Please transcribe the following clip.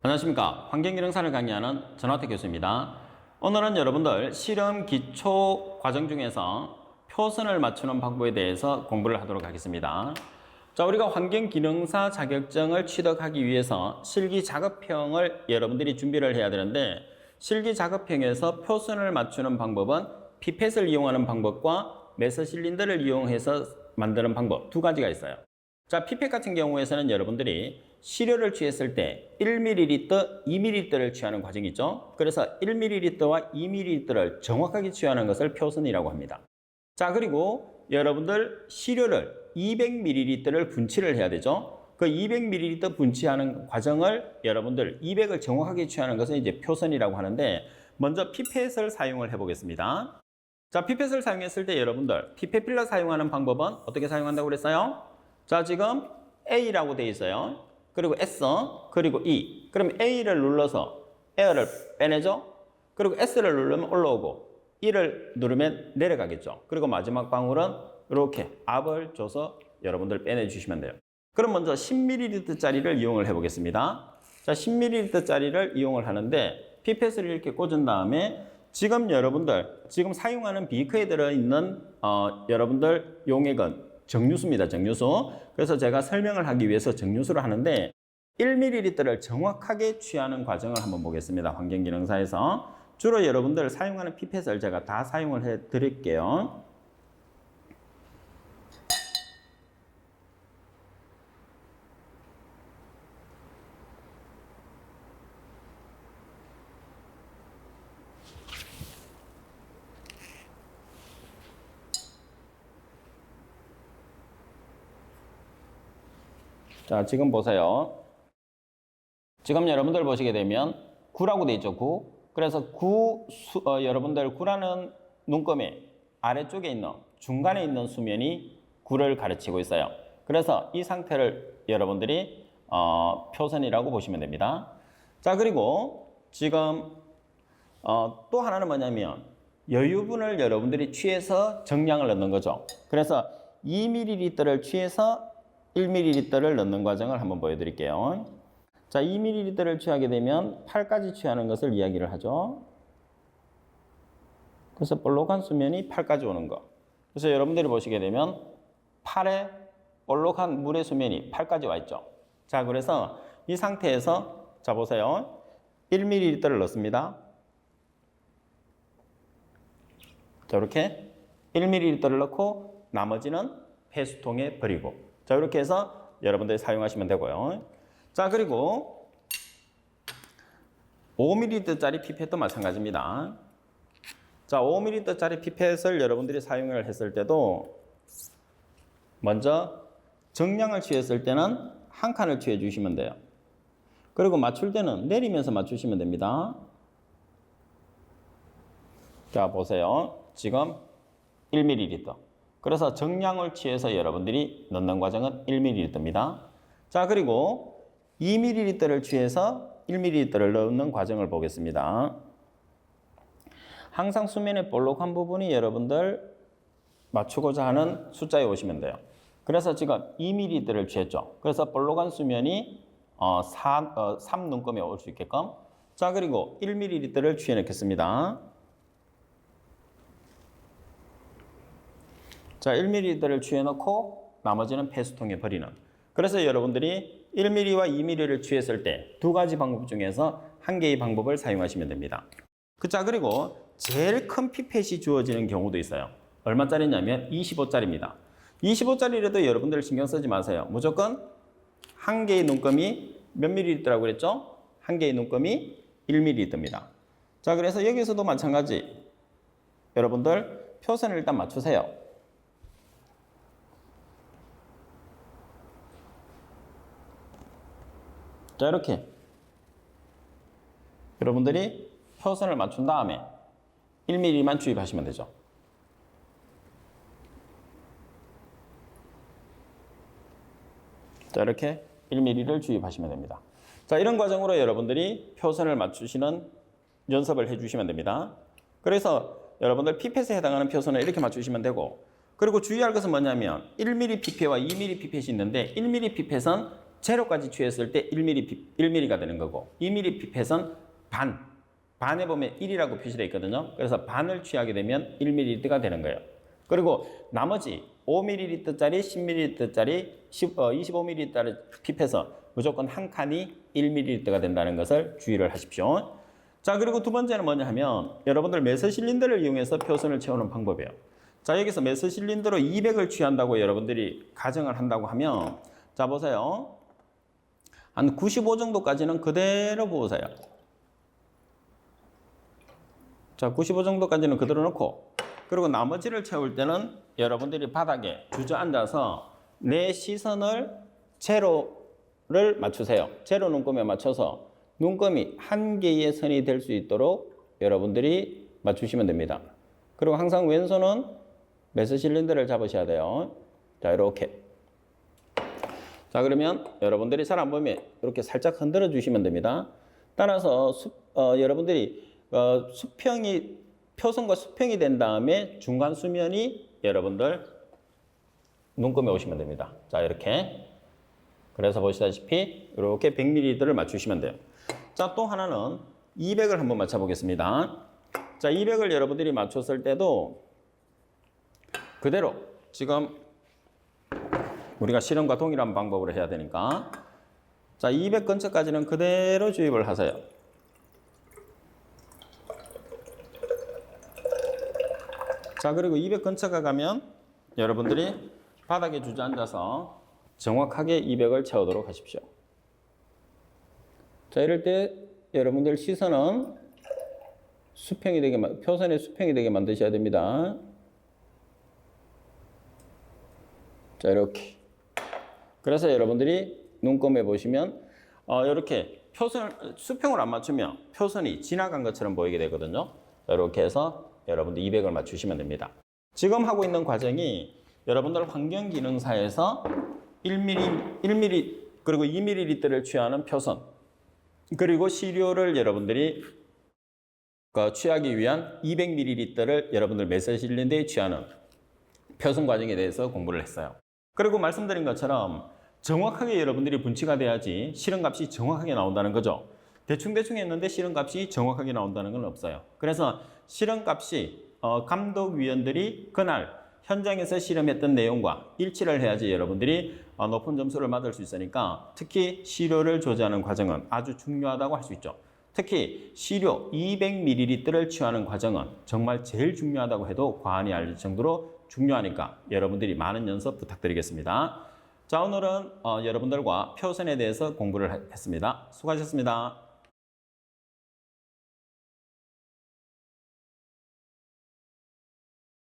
안녕하십니까. 환경기능사를 강의하는 전화태 교수입니다. 오늘은 여러분들 실험 기초 과정 중에서 표선을 맞추는 방법에 대해서 공부를 하도록 하겠습니다. 자, 우리가 환경기능사 자격증을 취득하기 위해서 실기 작업형을 여러분들이 준비를 해야 되는데 실기 작업형에서 표선을 맞추는 방법은 피펫을 이용하는 방법과 메서 실린더를 이용해서 만드는 방법 두 가지가 있어요. 자, 피펫 같은 경우에서는 여러분들이 시료를 취했을 때 1ml, 2ml를 취하는 과정이 있죠. 그래서 1ml와 2ml를 정확하게 취하는 것을 표선이라고 합니다. 자, 그리고 여러분들 시료를 200ml를 분치를 해야 되죠. 그 200ml 분치하는 과정을 여러분들 200을 정확하게 취하는 것은 이제 표선이라고 하는데 먼저 피펫을 사용을 해 보겠습니다. 자, 피펫을 사용했을 때 여러분들 피펫 필러 사용하는 방법은 어떻게 사용한다고 그랬어요? 자, 지금 A라고 되어 있어요. 그리고 S, 그리고 E. 그럼 A를 눌러서 에어를 빼내죠. 그리고 S를 누르면 올라오고 E를 누르면 내려가겠죠. 그리고 마지막 방울은 이렇게 압을 줘서 여러분들 빼내주시면 돼요. 그럼 먼저 10ml짜리를 이용을 해보겠습니다. 자, 10ml짜리를 이용을 하는데 피펫을 이렇게 꽂은 다음에 지금 여러분들 지금 사용하는 비크에 들어있는 어, 여러분들 용액은 정류수입니다. 정류수. 그래서 제가 설명을 하기 위해서 정류수를 하는데 1ml를 정확하게 취하는 과정을 한번 보겠습니다. 환경기능사에서 주로 여러분들 사용하는 피펫을 제가 다 사용을 해 드릴게요. 자, 지금 보세요. 지금 여러분들 보시게 되면 9라고 돼 있죠, 9. 그래서 9, 수, 어, 여러분들 9라는 눈금의 아래쪽에 있는, 중간에 있는 수면이 9를 가르치고 있어요. 그래서 이 상태를 여러분들이 어, 표선이라고 보시면 됩니다. 자, 그리고 지금 어, 또 하나는 뭐냐면 여유분을 여러분들이 취해서 정량을 넣는 거죠. 그래서 2ml를 취해서 1ml를 넣는 과정을 한번 보여드릴게요. 자, 2ml를 취하게 되면 8까지 취하는 것을 이야기를 하죠. 그래서 볼록한 수면이 8까지 오는 거. 그래서 여러분들이 보시게 되면 8에 볼록한 물의 수면이 8까지 와 있죠. 자, 그래서 이 상태에서 자 보세요. 1ml를 넣습니다. 자, 이렇게 1ml를 넣고 나머지는 폐수통에 버리고 자, 이렇게 해서 여러분들이 사용하시면 되고요. 자, 그리고 5ml짜리 피펫도 마찬가지입니다. 자, 5ml짜리 피펫을 여러분들이 사용을 했을 때도 먼저 정량을 취했을 때는 한 칸을 취해 주시면 돼요. 그리고 맞출 때는 내리면서 맞추시면 됩니다. 자, 보세요. 지금 1ml. 그래서 정량을 취해서 여러분들이 넣는 과정은 1ml입니다. 자, 그리고 2ml를 취해서 1ml를 넣는 과정을 보겠습니다. 항상 수면의 볼록한 부분이 여러분들 맞추고자 하는 숫자에 오시면 돼요. 그래서 지금 2ml를 취했죠. 그래서 볼록한 수면이 어, 4, 어, 3 눈금에 올 수 있게끔. 자, 그리고 1ml를 취해 넣겠습니다. 자, 1ml를 취해놓고 나머지는 폐수통에 버리는. 그래서 여러분들이 1ml와 2ml를 취했을 때 두 가지 방법 중에서 한 개의 방법을 사용하시면 됩니다. 그, 자, 그리고 제일 큰 피펫이 주어지는 경우도 있어요. 얼마짜리냐면 25짜리입니다. 25짜리라도 여러분들 신경 쓰지 마세요. 무조건 한 개의 눈금이 몇 ml라고 그랬죠? 한 개의 눈금이 1ml입니다. 자, 그래서 여기서도 마찬가지. 여러분들 표선을 일단 맞추세요. 자, 이렇게. 여러분들이 표선을 맞춘 다음에 1mm만 주입하시면 되죠. 자, 이렇게 1mm를 주입하시면 됩니다. 자, 이런 과정으로 여러분들이 표선을 맞추시는 연습을 해주시면 됩니다. 그래서 여러분들 피펫에 해당하는 표선을 이렇게 맞추시면 되고, 그리고 주의할 것은 뭐냐면 1mm 피펫과 2mm 피펫이 있는데 1mm 피펫은 제로까지 취했을 때 1mm, 피, 1mm가 되는 거고 2mm 피펫은 반, 반에 보면 1이라고 표시되어 있거든요. 그래서 반을 취하게 되면 1ml가 되는 거예요. 그리고 나머지 5ml짜리, 10ml짜리, 10, 어, 25ml짜리 피펫은 무조건 한 칸이 1ml가 된다는 것을 주의를 하십시오. 자, 그리고 두 번째는 뭐냐 하면 여러분들 메스 실린더를 이용해서 표선을 채우는 방법이에요. 자, 여기서 메스 실린더로 200을 취한다고 여러분들이 가정을 한다고 하면 자, 보세요. 한 95 정도까지는 그대로 보세요. 자, 95 정도까지는 그대로 놓고 그리고 나머지를 채울 때는 여러분들이 바닥에 주저앉아서 내 시선을 제로를 맞추세요. 제로 눈금에 맞춰서 눈금이 한 개의 선이 될 수 있도록 여러분들이 맞추시면 됩니다. 그리고 항상 왼손은 메스 실린더를 잡으셔야 돼요. 자, 이렇게. 자, 그러면 여러분들이 잘 안 보면 이렇게 살짝 흔들어 주시면 됩니다. 따라서 수, 어, 여러분들이 어, 수평이 표선과 수평이 된 다음에 중간 수면이 여러분들 눈금에 오시면 됩니다. 자, 이렇게. 그래서 보시다시피 이렇게 100ml를 맞추시면 돼요. 자, 또 하나는 200을 한번 맞춰 보겠습니다. 자, 200을 여러분들이 맞췄을 때도 그대로 지금 우리가 실험과 동일한 방법으로 해야 되니까 자, 200 근처까지는 그대로 주입을 하세요. 자, 그리고 200 근처가 가면 여러분들이 바닥에 주저앉아서 정확하게 200을 채우도록 하십시오. 자, 이럴 때 여러분들 시선은 수평이 되게, 만- 표선의 수평이 되게 만드셔야 됩니다. 자, 이렇게. 그래서 여러분들이 눈금에 보시면, 어, 이렇게 표선을, 수평을 안 맞추면 표선이 지나간 것처럼 보이게 되거든요. 이렇게 해서 여러분들 200을 맞추시면 됩니다. 지금 하고 있는 과정이 여러분들 환경기능사에서 1mm, 1mm, 그리고 2ml를 취하는 표선, 그리고 시료를 여러분들이 그 취하기 위한 200ml를 여러분들 메스 실린더에 취하는 표선 과정에 대해서 공부를 했어요. 그리고 말씀드린 것처럼 정확하게 여러분들이 분치가 돼야지 실험값이 정확하게 나온다는 거죠. 대충대충 했는데 실험값이 정확하게 나온다는 건 없어요. 그래서 실험값이 어, 감독위원들이 그날 현장에서 실험했던 내용과 일치를 해야지 여러분들이 어, 높은 점수를 받을 수 있으니까 특히 시료를 조제하는 과정은 아주 중요하다고 할 수 있죠. 특히 시료 200ml를 취하는 과정은 정말 제일 중요하다고 해도 과언이 아닐 정도로 중요하니까 여러분들이 많은 연습 부탁드리겠습니다. 자, 오늘은 어, 여러분들과 표선에 대해서 공부를 했습니다. 수고하셨습니다.